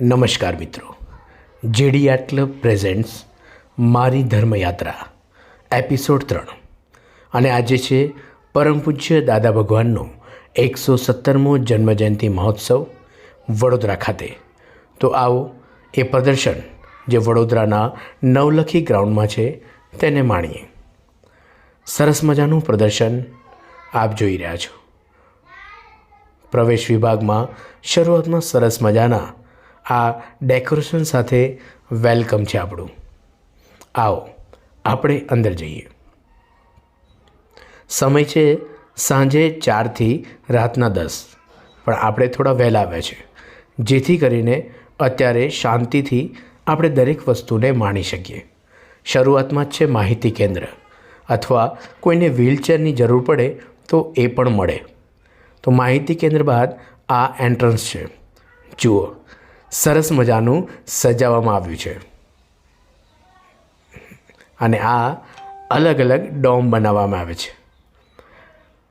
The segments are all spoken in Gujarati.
નમસ્કાર મિત્રો. જેડી આટલ પ્રેઝેન્ટ્સ મારી ધર્મયાત્રા, એપિસોડ ત્રણ. અને આજે છે પરમ પૂજ્ય દાદા ભગવાનનો એકસો સત્તરમો જન્મજયંતિ મહોત્સવ વડોદરા ખાતે. તો આવો એ પ્રદર્શન જે વડોદરાના નવલખી ગ્રાઉન્ડમાં છે તેને માણીએ. સરસ મજાનું પ્રદર્શન આપ જોઈ રહ્યા છો. પ્રવેશ વિભાગમાં શરૂઆતમાં સરસ મજાના આ ડેકોરેશન સાથે વેલકમ છે આપણું. આવો, આપણે અંદર જઈએ. સમય છે સાંજે ચારથી રાતના દસ, પણ આપણે થોડા વહેલા આવ્યા છે. જેથી કરીને અત્યારે શાંતિથી આપણે દરેક વસ્તુને માણી શકીએ. શરૂઆતમાં જ છે માહિતી કેન્દ્ર, અથવા કોઈને વ્હીલચેરની જરૂર પડે તો એ પણ મળે. તો માહિતી કેન્દ્ર બાદ આ એન્ટ્રન્સ છે. જુઓ સરસ મજાનું સજાવવામાં આવ્યું છે. અને આ અલગ અલગ ડોમ બનાવવામાં આવે છે.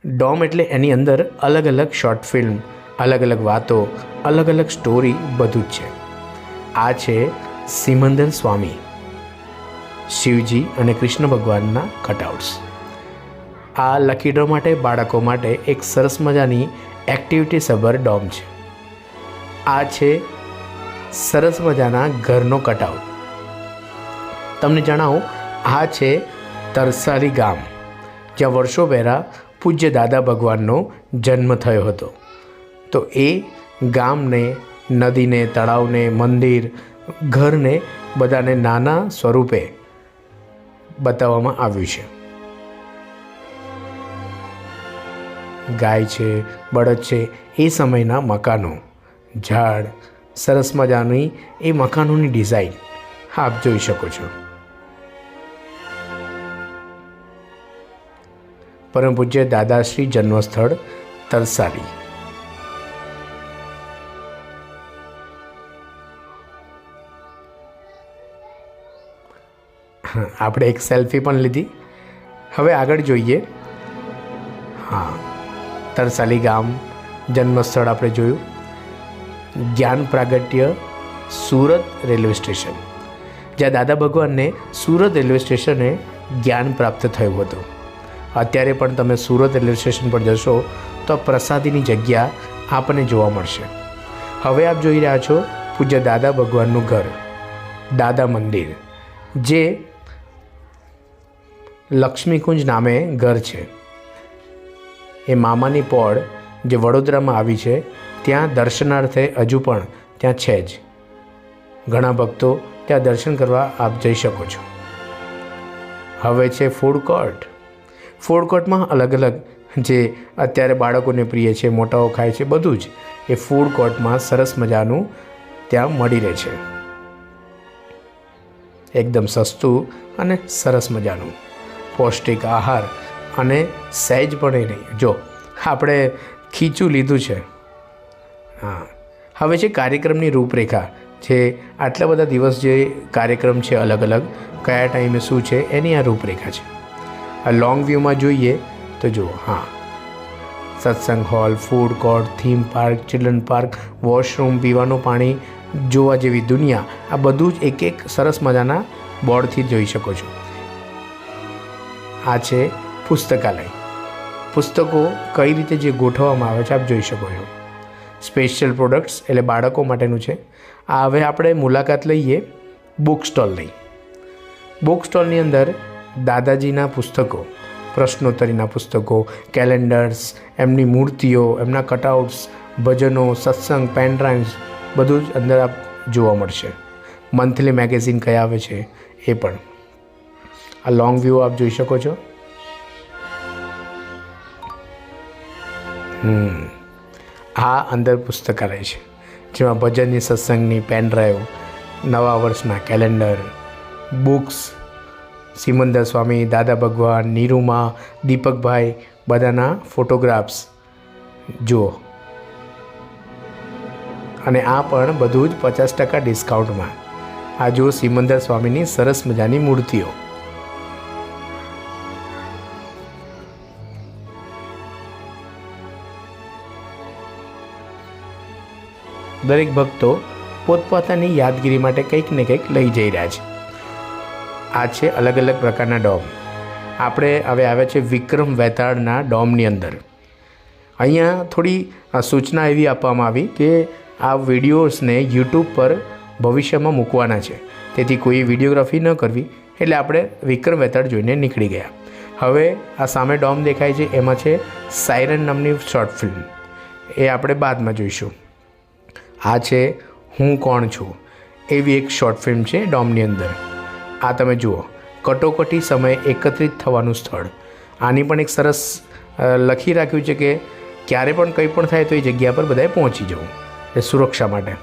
ડોમ એટલે એની અંદર અલગ અલગ શોર્ટ ફિલ્મ, અલગ અલગ વાતો, અલગ અલગ સ્ટોરી બધું જ છે. આ છે સિમંદર સ્વામી, શિવજી અને કૃષ્ણ ભગવાનના કટઆઉટ્સ. આ લકી ડ્રો માટે, બાળકો માટે એક સરસ મજાની એક્ટિવિટી સભર ડોમ છે. આ છે સરસ મજાના ઘરનો કટઆઉટ તમને જણાવું, આ છે તરસારી ગામ, જ્યાં વર્ષો પહેલાં પૂજ્ય દાદા ભગવાનનો જન્મ થયો હતો. તો એ ગામને, નદીને, તળાવને, મંદિર, ઘરને બધાને નાના સ્વરૂપે બતાવવામાં આવ્યું છે. ગાય છે, બળદ છે, એ સમયના મકાનો, ઝાડ સરસ મજાની એ મકાનોની ડિઝાઇન. આપ જોઈ શકો છો. પરમ પૂજ્ય દાદાશ્રી જન્મસ્થળ તરસાલી આપણે એક સેલ્ફી પણ લીધી. હવે આગળ જોઈએ. હા તરસાલી ગામ જન્મસ્થળ આપણે જોયું. જ્ઞાન પ્રાગટ્ય સુરત રેલવે સ્ટેશન. જ્યાં દાદા ભગવાનને સુરત રેલવે સ્ટેશને જ્ઞાન પ્રાપ્ત થયું હતું. અત્યારે પણ તમે સુરત રેલવે સ્ટેશન પર જશો તો પ્રસાદીની જગ્યા આપણને જોવા મળશે. હવે આપ જોઈ રહ્યા છો પૂજ્ય દાદા ભગવાનનું ઘર, દાદા મંદિર, જે લક્ષ્મીકુંજ નામે ઘર છે. એ મામાની પોળ જે વડોદરામાં આવી છે ત્યાં દર્શનાર્થે હજુ પણ ત્યાં છે જ. ઘણા ભક્તો ત્યાં દર્શન કરવા આપ જઈ શકો છો. હવે છે ફૂડ કોર્ટ ફૂડ કોર્ટમાં અલગ અલગ જે અત્યારે બાળકોને પ્રિય છે, મોટાઓ ખાય છે, બધું જ એ ફૂડ કોર્ટમાં સરસ મજાનું ત્યાં મળી રહે છે. એકદમ સસ્તું અને સરસ મજાનું. પૌષ્ટિક આહાર અને સહેજ પણ એ નહીં. જો, આપણે ખીચું લીધું છે. હા. હવે છે કાર્યક્રમની રૂપરેખા, જે આટલા બધા દિવસ જે કાર્યક્રમ છે અલગ અલગ, કયા ટાઈમે શું છે, એની આ રૂપરેખા છે. આ લોંગ વ્યૂમાં જોઈએ તો જુઓ, હા. Satsang hall food court theme park children park washroom પીવાનું પાણી, જોવા જેવી દુનિયા, આ બધું જ એક એક સરસ મજાના બોર્ડથી જોઈ શકો છો. આ છે પુસ્તકાલય. પુસ્તકો કઈ રીતે જે ગોઠવવામાં આવે છે, આપ જોઈ શકો છો. સ્પેશિયલ પ્રોડક્ટ્સ એટલે બાળકો માટેનું છે. આ હવે આપણે મુલાકાત લઈએ બુક સ્ટોલની બુક સ્ટોલની અંદર દાદાજીના પુસ્તકો, પ્રશ્નોત્તરીના પુસ્તકો કેલેન્ડર્સ એમની મૂર્તિઓ, એમના કટઆઉટ્સ ભજનો, સત્સંગ પેનડ્રાઇવ્સ બધું જ અંદર આપ જોવા મળશે. મંથલી મેગેઝિન કયા આવે છે એ પણ. આ લોંગ વ્યૂ આપ જોઈ શકો છો. હમ. આ અંદર પુસ્તકાલય છે, જેમાં ભજનની સત્સંગની પેન ડ્રાઈવ, નવા વર્ષના કેલેન્ડર, બુક્સ, સિમંદર સ્વામી, દાદા ભગવાન, નીરુમા, દીપકભાઈ, બધાના ફોટોગ્રાફ્સ. જુઓ. અને આ પણ બધું જ પચાસ ટકા ડિસ્કાઉન્ટમાં. આ જુઓ સિમંદર સ્વામીની સરસ મજાની મૂર્તિઓ. દરેક ભક્તો પોતપોતાની યાદગીરી માટે કંઈક ને કંઈક લઈ જઈ રહ્યા છે. આ છે અલગ અલગ પ્રકારના ડોમ. આપણે હવે આવ્યા છે વિક્રમ વેતાળના ડોમની અંદર. અહીંયા થોડી સૂચના એવી આપવામાં આવી કે આ વિડીયોઝને યુટ્યુબ પર ભવિષ્યમાં મૂકવાના છે. તેથી કોઈ વિડીયોગ્રાફી ન કરવી, એટલે આપણે વિક્રમ વેતાળ જોઈને નીકળી ગયા. હવે આ સામે ડોમ દેખાય છે, એમાં છે સાયરન નામની શોર્ટ ફિલ્મ. એ આપણે બાદમાં જોઈશું. આ છે, હું કોણ છું? એવી એક શોર્ટ ફિલ્મ છે ડોમની અંદર. આ તમે જુઓ, કટોકટી સમયે એકત્રિત થવાનું સ્થળ. આની પણ એક સરસ લખી રાખ્યું છે કે ક્યારે પણ કંઈ પણ થાય તો એ જગ્યા પર બધાએ પહોંચી જવું એ સુરક્ષા માટે.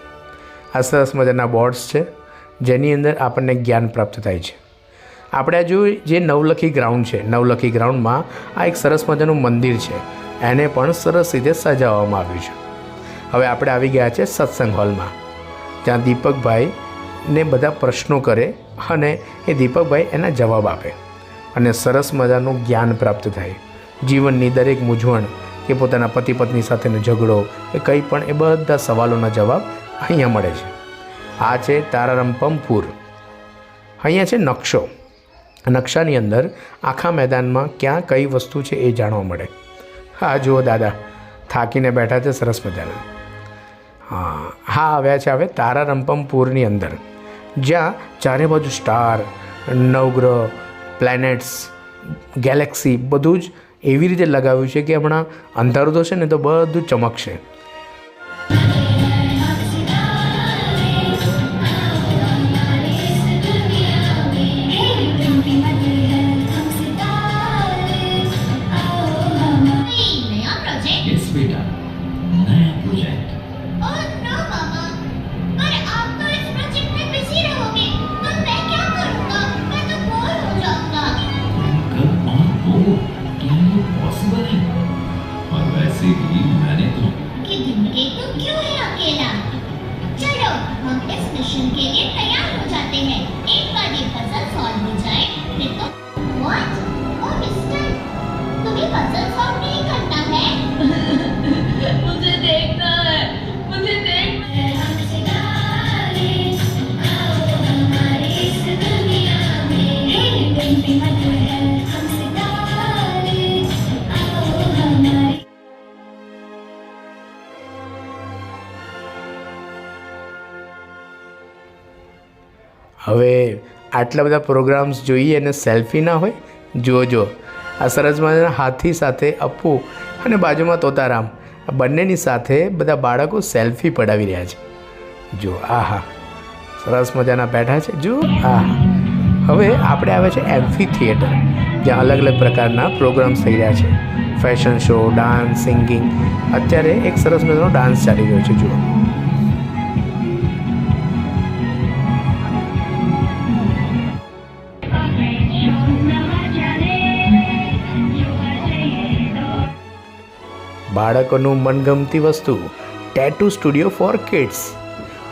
આ સરસ મજાના બોર્ડ્સ છે, જેની અંદર આપણને જ્ઞાન પ્રાપ્ત થાય છે. આપણે જોયું જે નવલખી ગ્રાઉન્ડ છે, નવલખી ગ્રાઉન્ડમાં આ એક સરસ મજાનું મંદિર છે. એને પણ સરસ રીતે સજાવવામાં આવ્યું છે. હવે આપણે આવી ગયા છે સત્સંગ હોલમાં. ત્યાં દીપકભાઈ ને બધા પ્રશ્નો કરે અને એ દીપકભાઈ એના જવાબ આપે. અને સરસ મજાનું જ્ઞાન પ્રાપ્ત થાય. જીવનની દરેક મૂંઝવણ કે પોતાના પતિ પત્ની સાથેનો ઝઘડો એ કંઈ પણ એ બધા સવાલોના જવાબ અહીંયા મળે છે. આ છે તારારામ પંપુર. અહીંયા છે નકશો. નકશાની અંદર આખા મેદાનમાં ક્યાં કઈ વસ્તુ છે એ જાણવા મળે. હા, જુઓ દાદા, થાકીને બેઠા છે સરસ મજાના. હા હા આવ્યા છે હવે તારા રંપમપુરની અંદર. જ્યાં ચારે બાજુ સ્ટાર, નવગ્રહ પ્લેનેટ્સ ગેલેક્સી બધું જ એવી રીતે લગાવ્યું છે કે હમણાં અંધારું તો છે ને તો બધું ચમકશે. હવે આટલા બધા પ્રોગ્રામ્સ જોઈએ અને સેલ્ફી ના હોય જોજો આ સરસ મજાના હાથી સાથે અપ્પુ અને બાજુમાં તોતારામ. આ બંનેની સાથે બધા બાળકો સેલ્ફી પડાવી રહ્યા છે. જો, આહા. સરસ મજાના બેઠા છે. જો, આહા. હવે આપણે આવે છે એમ્ફી થિયેટર, જ્યાં અલગ અલગ પ્રકારના પ્રોગ્રામ્સ થઈ રહ્યા છે. Fashion show, dance, singing. અત્યારે એક સરસ મજાનો ડાન્સ ચાલી રહ્યો છે, જુઓ. બાળકોનું મનગમતી વસ્તુ ટેટુ સ્ટુડિયો ફોર કિડ્સ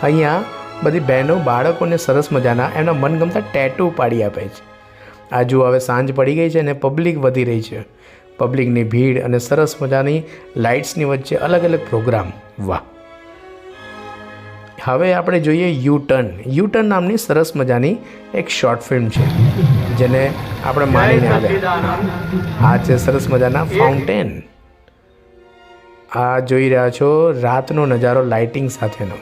અહીંયા બધી બહેનો બાળકોને સરસ મજાના એમના મનગમતા ટેટુ પાડી આપે છે. આજુ હવે સાંજ પડી ગઈ છે અને પબ્લિક વધી રહી છે. પબ્લિકની ભીડ અને સરસ મજાની લાઇટ્સની વચ્ચે અલગ અલગ પ્રોગ્રામ. વાહ. હવે આપણે જોઈએ યુ ટર્ન. યુ ટર્ન નામની સરસ મજાની એક શોર્ટ ફિલ્મ છે, જેને આપણે માણીને આવ્યા આ છે સરસ મજાના ફાઉન્ટેન. આ જોઈ રહ્યા છો રાતનો નજારો લાઇટિંગ સાથેનો.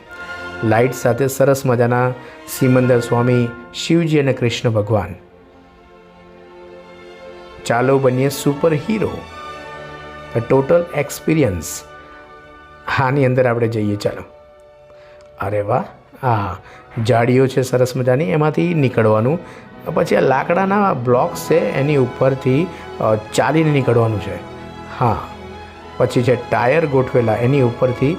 લાઇટ સાથે સરસ મજાના સિમંદર સ્વામી, શિવજી અને કૃષ્ણ ભગવાન. ચાલો બનીએ સુપર હીરો ટોટલ એક્સપિરિયન્સ આની અંદર આપણે જઈએ, ચાલો. અરે વાહ! હા જાળીઓ છે સરસ મજાની, એમાંથી નીકળવાનું. પછી આ લાકડાના બ્લોક્સ છે, એની ઉપરથી ચાલીને નીકળવાનું છે. હા. પછી છે ટાયર ગોઠવેલા એની ઉપરથી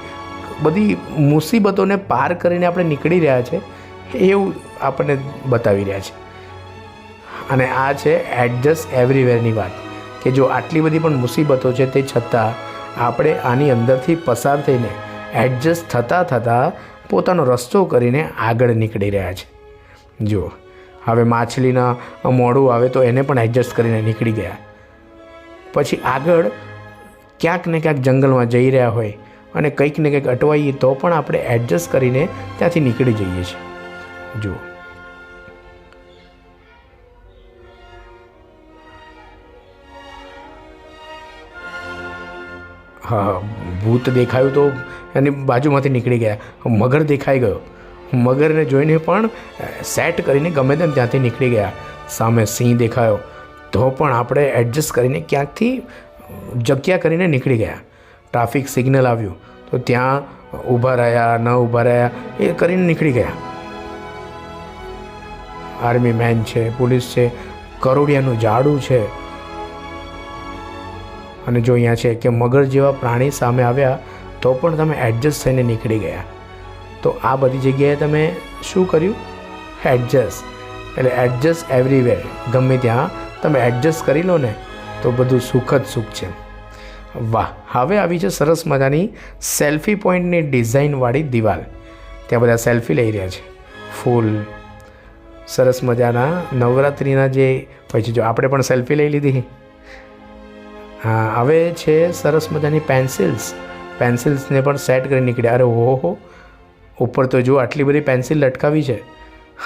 બધી મુસીબતોને પાર કરીને આપણે નીકળી રહ્યા છે, એવું આપણને બતાવી રહ્યા છે. અને આ છે એડજસ્ટ એવરીવેરની વાત, કે જો આટલી બધી પણ મુસીબતો છે તે છતાં આપણે આની અંદરથી પસાર થઈને એડજસ્ટ થતાં થતાં પોતાનો રસ્તો કરીને આગળ નીકળી રહ્યા છે. જુઓ, હવે માછલીના મોઢું આવે તો એને પણ એડજસ્ટ કરીને નીકળી ગયા. પછી આગળ ક્યાંક ને ક્યાંક જંગલમાં જઈ રહ્યા હોય અને કંઈક ને કંઈક અટવાઈએ તો પણ આપણે એડજસ્ટ કરીને ત્યાંથી નીકળી જઈએ છીએ. જુઓ. હા, ભૂત દેખાયું તો એની બાજુમાંથી નીકળી ગયા. મગર દેખાઈ ગયો. મગરને જોઈને પણ સેટ કરીને ગમે તેમ ત્યાંથી નીકળી ગયા. સામે સિંહ દેખાયો. તો પણ આપણે એડજસ્ટ કરીને ક્યાંકથી જગ્યા કરીને નીકળી ગયા. ટ્રાફિક સિગ્નલ આવ્યું તો ત્યાં ઊભા રહ્યા, ન ઊભા રહ્યા, એ કરીને નીકળી ગયા. આર્મી મેન છે પોલીસ છે, કરોડિયાનું ઝાડું છે. અને જો અહીંયા છે કે મગર જેવા પ્રાણી સામે આવ્યા તો પણ તમે એડજસ્ટ થઈને નીકળી ગયા. તો આ બધી જગ્યાએ તમે શું કર્યું? એડજસ્ટ એટલે એડજસ્ટ એવરીવેર ગમે ત્યાં તમે એડજસ્ટ કરી લો ને તો બધું સુખ જ સુખ છે. વાહ, હવે આવી છે સરસ મજાની સેલ્ફી પોઈન્ટની ડિઝાઇનવાળી દિવાલ. ત્યાં બધા સેલ્ફી લઈ રહ્યા છે. ફૂલ. સરસ મજાના નવરાત્રિના જે, પછી જો આપણે પણ સેલ્ફી લઈ લીધી. હા, હવે છે સરસ મજાની પેન્સિલ્સ. પેન્સિલ્સને પણ સેટ કરી નીકળ્યા. અરે ઓહો. ઉપર તો જો આટલી બધી પેન્સિલ લટકાવી છે.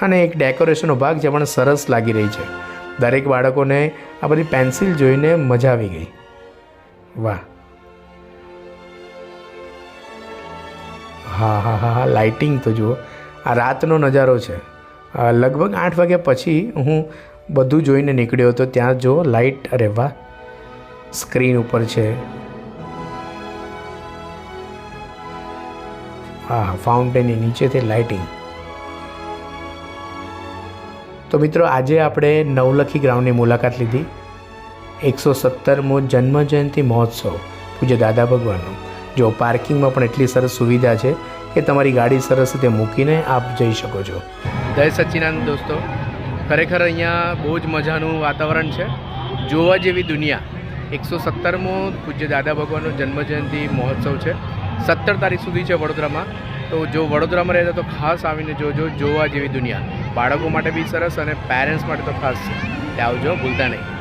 અને એક ડેકોરેશનનો ભાગ જે પણ સરસ લાગી રહી છે. દરેક બાળકોને આ બધી પેન્સિલ જોઈને મજા આવી ગઈ. વાહ. હા હા હા હા, લાઇટિંગ તો જુઓ. આ રાતનો નજારો છે. લગભગ આઠ વાગ્યા પછી હું બધું જોઈને નીકળ્યો હતો. ત્યાં જો લાઇટ, અરે વાહ, સ્ક્રીન ઉપર છે. હા, ફાઉન્ટેનની નીચેથી લાઇટિંગ. તો મિત્રો, આજે આપણે નવલખી ગ્રાઉન્ડની મુલાકાત લીધી. એકસો સત્તરમો જન્મજયંતિ મહોત્સવ, પૂજ્ય દાદા ભગવાનનો. જો પાર્કિંગમાં પણ એટલી સરસ સુવિધા છે કે તમારી ગાડી સરસ રીતે મૂકીને આપ જઈ શકો છો. જય સચ્ચિદાનંદ દોસ્તો. ખરેખર અહીંયા બહુ જ મજાનું વાતાવરણ છે. જોવા જેવી દુનિયા, એકસો સત્તરમો પૂજ્ય દાદા ભગવાનનો જન્મજયંતિ મહોત્સવ છે. સત્તર તારીખ સુધી છે વડોદરામાં. તો જો વડોદરામાં રહેતા તો ખાસ આવીને જોજો, જોવા જેવી દુનિયા. બાળકો માટે બી સરસ અને પેરેન્ટ્સ માટે તો ખાસ છે. આવજો ભૂલતા નહીં.